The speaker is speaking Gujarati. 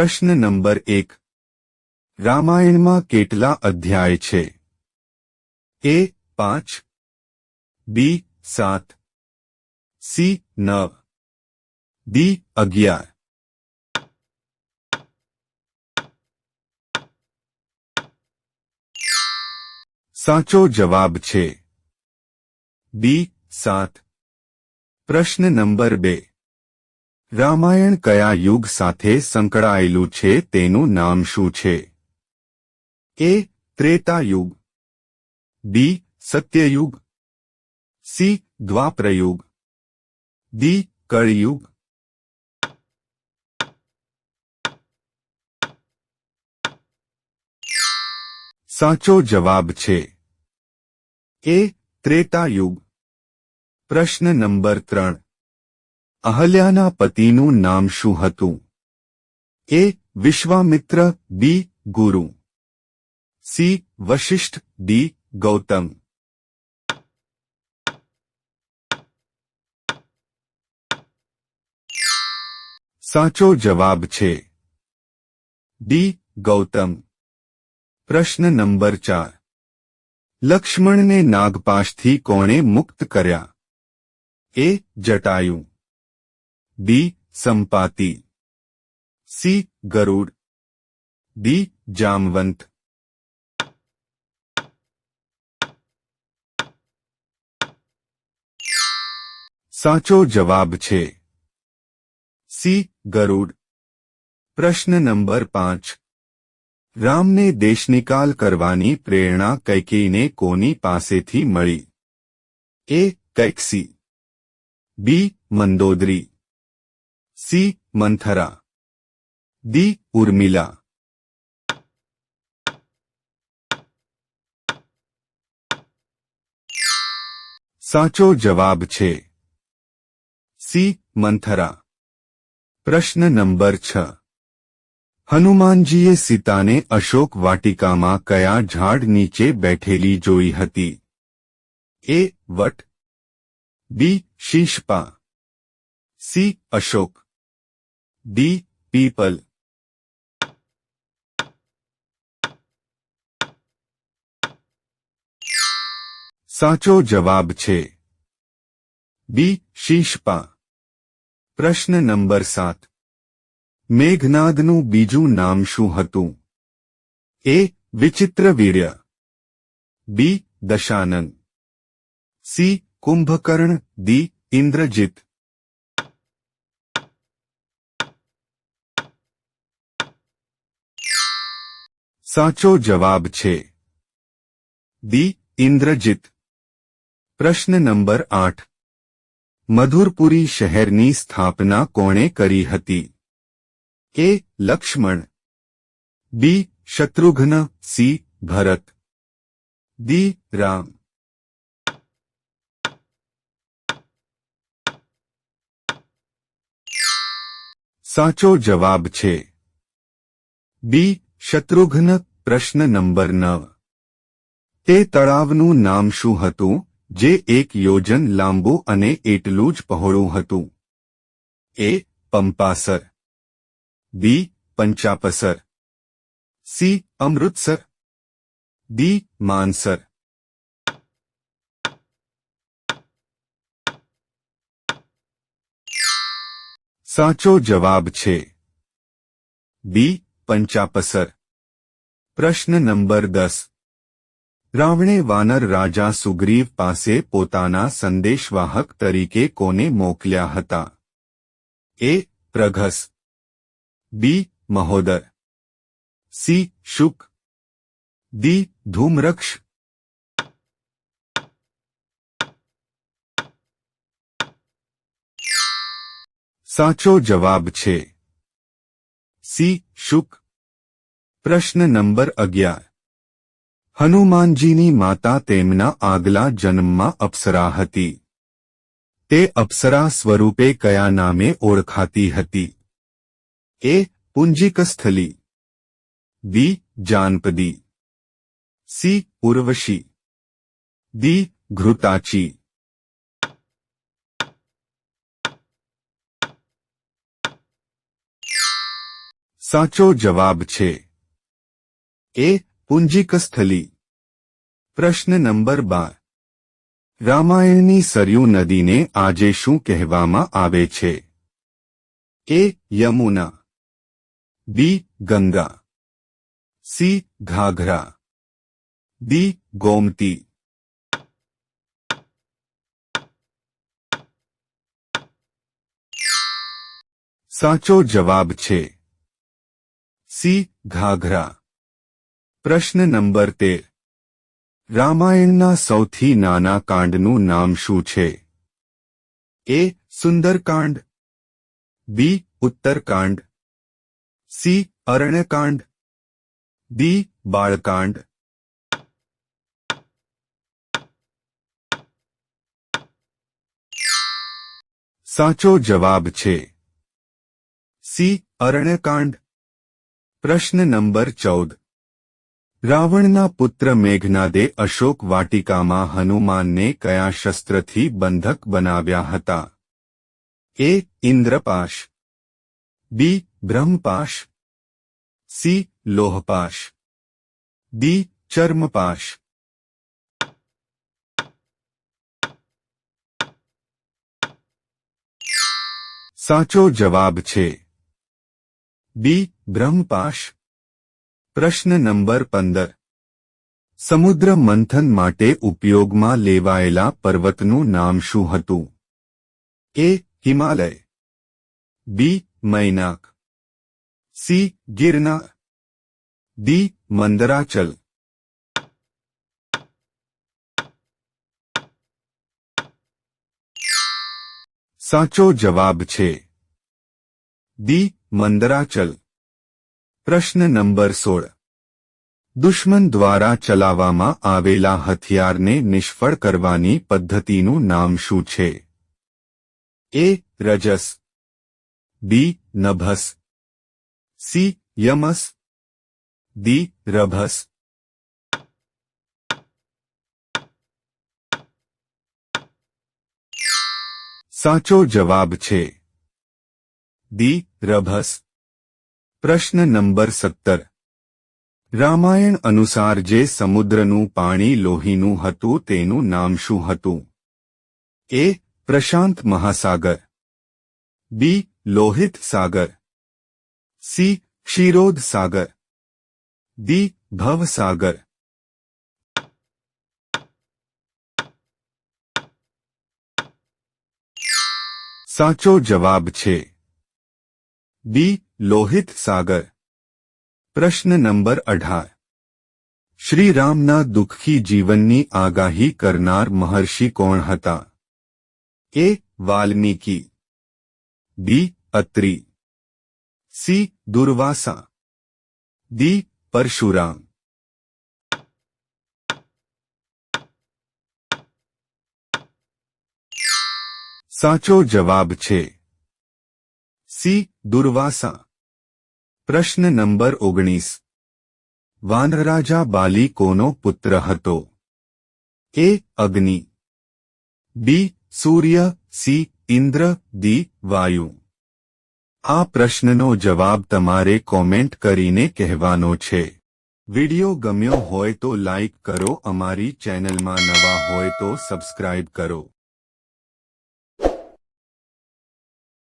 પ્રશ્ન નંબર એક. રામાયણમાં કેટલા અધ્યાય છે? એ પાંચ, બી સાત, સી નવ, ડી અગિયાર. સાચો જવાબ છે. બી સાત. પ્રશ્ન નંબર બે. રામાયણ કયા યુગ સાથે સંકળાયેલું છે તેનું નામ શું છે? એ ત્રેતા યુગ બી, સત્યયુગ. સી, દ્વાપરયુગ. ડી, કળયુગ. સાચો જવાબ છે. એ ત્રેતા યુગ પ્રશ્ન નંબર ત્રણ. અહલ્યાના પતિનું નામ શું હતું? A Vishwamitra B Guru. C Vashishtha D Gautam. સાચો જવાબ છે ડી ગૌતમ. પ્રશ્ન નંબર ચાર. લક્ષ્મણને નાગપાશથી કોણે મુક્ત કર્યા? A Jatayu. B Sampati C Garuda D Jamvant સાચો જવાબ છે. સી ગરુડ પ્રશ્ન નંબર પાંચ. રામને દેશનિકાલ કરવાની પ્રેરણા કૈકેયીને કોની પાસેથી મળી? A Kaikasi B Mandodari. C Manthara D Urmila સાચો જવાબ છે સી મંથરા પ્રશ્ન નંબર છ હનુમાનજીએ સીતાને અશોક વાટિકામાં કયા ઝાડ નીચે બેઠેલી જોઈ હતી એ વટ બી શીશપા સી અશોક ડી People સાચો જવાબ છે. બી શીશપા પ્રશ્ન નંબર સાત. મેઘનાદનું બીજું નામ શું હતું? એ વિચિત્ર વીર્ય. બી દશાનંદ. સી કુંભકર્ણ દી ઇન્દ્રજીત. સાચો જવાબ છે દી ઇન્દ્રજીત પ્રશ્ન નંબર આઠ મધુરપુરી શહેરની સ્થાપના કોણે કરી હતી A Lakshman B Shatrughna C Bharat D Ram સાચો જવાબ છે બી શત્રુઘ્ન, પ્રશ્ન નંબર નવ. તે તળાવનું નામ શું હતું, જે એક યોજન લાંબુ અને એટલું જ પહોળું હતું? A, Pampasar. B, Panchapsar. C, Amritsar. D, Mansar. સાચો જવાબ છે. બી પંચાપસર. પ્રશ્ન નંબર દસ. રાવણે વાનર રાજા સુગ્રીવ પાસે પોતાના સંદેશવાહક તરીકે કોને મોકલ્યા હતા? A. Praghasa. B. Mahodar. C. Shuka. D Dhumraksha. સાચો જવાબ છે. સી શુક પ્રશ્ન નંબર અગિયાર હનુમાનજીની માતા તેમના આગલા જન્મમાં અપ્સરા હતી તે અપ્સરા સ્વરૂપે કયા નામે ઓળખાતી હતી એ પુંજિકસ્થલી બી જાનપદી સી ઉર્વશી દી ઘૃતાચી સાચો જવાબ છે. એ, પુંજીકસ્થલી. પ્રશ્ન નંબર બાર. રામાયણની સરયુ નદીને આજે શું કહેવામાં આવે છે? A, Yamuna. B, Ganga. C, Ghaghara. D, Gomti. સાચો જવાબ છે. સી ઘાઘરા પ્રશ્ન નંબર તેર રામાયણના સૌથી નાના કાંડનું નામ શું છે A Sundarkand B Uttarkand C Aranyakand D Balkand સાચો જવાબ છે સી અરણ્યકાંડ પ્રશ્ન નંબર ચૌદ. રાવણના પુત્ર મેઘનાદે અશોક વાટિકામાં હનુમાનને કયા શસ્ત્રથી બંધક બનાવ્યા હતા? A, Indrapash. B, Brahmapash. C, Lohpash. D, Charmapash. સાચો જવાબ છે. બી બ્રહ્મપાશ. પ્રશ્ન નંબર પંદર. સમુદ્ર મંથન માટે ઉપયોગમાં લેવાયેલા પર્વતનું નામ શું હતું? A, Himalaya. B, Mainak. C, Girnar. D, Mandarachal. સાચો જવાબ છે. દી મંદરાચલ. પ્રશ્ન નંબર સોળ દુશ્મન દ્વારા ચલાવવામાં આવેલા હથિયારને નિષ્ફળ કરવાની પદ્ધતિનું નામ શું છે એ રજસ બી નભસ સી યમસ દી રભસ સાચો જવાબ છે દી રભસ પ્રશ્ન નંબર સત્તર. રામાયણ અનુસાર જે સમુદ્રનું પાણી લોહીનું હતું તેનું નામ શું હતું? A, Prashant Mahasagar. B, Lohit Sagar. C, Kshirod Sagar. D Bhavsagar સાચો જવાબ છે. બી લોહિત સાગર પ્રશ્ન નંબર અઢાર શ્રીરામના દુઃખી જીવનની આગાહી કરનાર મહર્ષિ કોણ હતા A Valmiki B Atri C Durvasa D Parshuram સાચો જવાબ છે સી દુર્વાસા પ્રશ્ન નંબર ઓગણીસ. વાનરાજા બાલી કોનો પુત્ર હતો? એ અગ્નિ. બી સૂર્ય, સી ઇન્દ્ર દી વાયુ. આ પ્રશ્નનો જવાબ તમારે કોમેન્ટ કરીને કહેવાનો છે. વિડિયો ગમ્યો હોય તો લાઇક કરો, અમારી ચેનલમાં નવા હોય તો સબસ્ક્રાઇબ કરો.